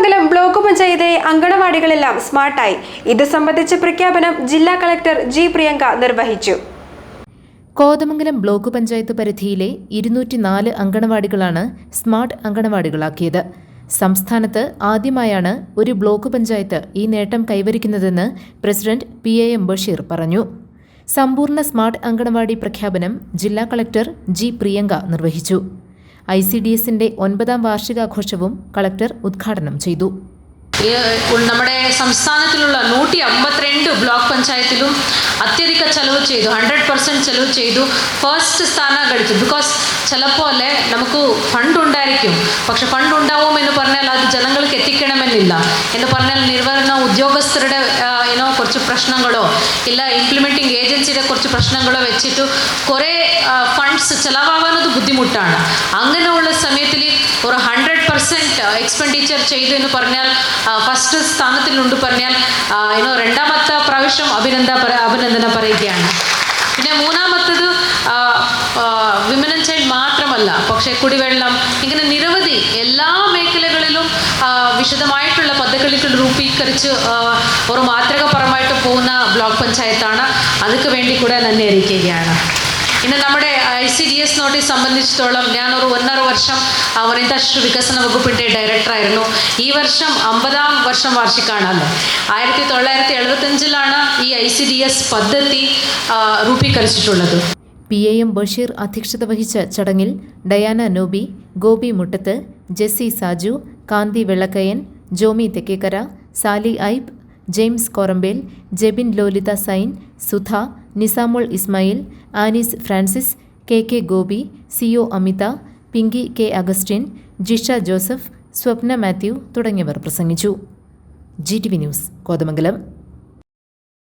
Kothamangalam block പഞ്ചായത്തിലെ അങ്കണവാടികളെല്ലാം സ്മാർട്ടായി. ഇത് സംബന്ധിച്ച പ്രഖ്യാപനം ജില്ലാ കളക്ടർ ജി പ്രിയങ്ക നിർവഹിച്ചു. കോതമംഗലം ബ്ലോക്ക് പഞ്ചായത്ത് പരിധിയിലെ ഇരുന്നൂറ്റി നാല് അങ്കണവാടികളാണ് സ്മാർട്ട് അങ്കണവാടികളാക്കിയത്. സംസ്ഥാനത്ത് ആദ്യമായാണ് ഒരു ബ്ലോക്ക് പഞ്ചായത്ത് ഈ നേട്ടം കൈവരിക്കുന്നതെന്ന് president P A M Basheer പറഞ്ഞു. സമ്പൂർണ സ്മാർട്ട് അങ്കണവാടി പ്രഖ്യാപനം ജില്ലാ കളക്ടർ ജി പ്രിയങ്ക നിർവഹിച്ചു. ഐ സി ഡി എസിന്റെ ഒൻപതാം വാർഷികാഘോഷവും കളക്ടർ ഉദ്ഘാടനം ചെയ്തു നമ്മുടെ സംസ്ഥാനത്തിലുള്ള നൂറ്റി അമ്പത്തിരണ്ട് ബ്ലോക്ക് പഞ്ചായത്തിലും അത്യധിക ചെലവ് ചെയ്തു ഹൺഡ്രഡ് പെർസെന്റ് ചെലവ് ചെയ്തു ഫസ്റ്റ് സ്ഥാനം കളിച്ചു ബിക്കോസ് ചിലപ്പോലെ നമുക്ക് ഫണ്ട് ഉണ്ടായിരിക്കും. പക്ഷെ ഫണ്ട് ഉണ്ടാവും എന്ന് പറഞ്ഞാൽ അത് ജനങ്ങൾക്ക് എത്തിക്കണമെന്നില്ല. എന്ന് പറഞ്ഞാൽ നിർവഹണ ഉദ്യോഗസ്ഥരുടെ ഏനോ കുറച്ച് പ്രശ്നങ്ങളോ ഇല്ല ഇംപ്ലിമെന്റിംഗ് ഏജൻസിയുടെ കുറച്ച് പ്രശ്നങ്ങളോ വെച്ചിട്ട് കുറേ ഫണ്ട്സ് ചിലവാകുന്നത് ബുദ്ധിമുട്ടാണ്. അങ്ങനെയുള്ള സമയത്തിൽ ഒരു ഹൺഡ്രഡ് പെർസെന്റ് എക്സ്പെൻഡിച്ചർ ചെയ്തു എന്ന് പറഞ്ഞാൽ ഫസ്റ്റ് സ്ഥാനത്തിലുണ്ട് പറഞ്ഞാൽ ഇനോ രണ്ടാമത്തെ പ്രാവശ്യം അഭിനന്ദ അഭിനന്ദനം പറയുകയാണ്. പിന്നെ മൂന്നാമത്തത് വിമൻ ആൻഡ് ചൈൽഡ് മാത്രമല്ല പക്ഷേ കുടിവെള്ളം ഇങ്ങനെ നിരവധി എല്ലാ മേഖലകളിലും വിശദമായിട്ടുള്ള പദ്ധതികൾ രൂപീകരിച്ച് ഒരു മാതൃകപരമായിട്ട് പോകുന്ന ബ്ലോക്ക് പഞ്ചായത്താണ്. അതൊക്കെ വേണ്ടി കൂടെ നന്ദി അറിയിക്കുകയാണ്. ഇന്ന് നമ്മുടെ ഐ സി ഡി എസ് നോട്ടിൽ സംബന്ധിച്ചിടത്തോളം ഞാനൊരു ഒന്നര വർഷം വനിതാ ശിശു വികസന വകുപ്പിന്റെ ഡയറക്ടറായിരുന്നു ഈ വർഷം അമ്പതാം വർഷം വാർഷികമാണല്ലോ ആയിരത്തി തൊള്ളായിരത്തി എഴുപത്തഞ്ചിലാണ് ഈ ഐ സി ഡി എസ് പദ്ധതി രൂപീകരിച്ചിട്ടുള്ളത്. പി എ എം ബഷീർ അധ്യക്ഷത വഹിച്ച ചടങ്ങിൽ Diana Noby Gopi Muttath Jessy Saju Kanthi Vellakkayan Jomy Thekkekara Sally Aib James Korambel Jebin Lolitha Sain Sudha Nisamol Ismail Anees Francis K K Gopi C O Amitha Pinky K Augustine Jisha Joseph Swapna Mathew തുടങ്ങിയവർ പ്രസംഗിച്ചു. G T V news Kothamangalam.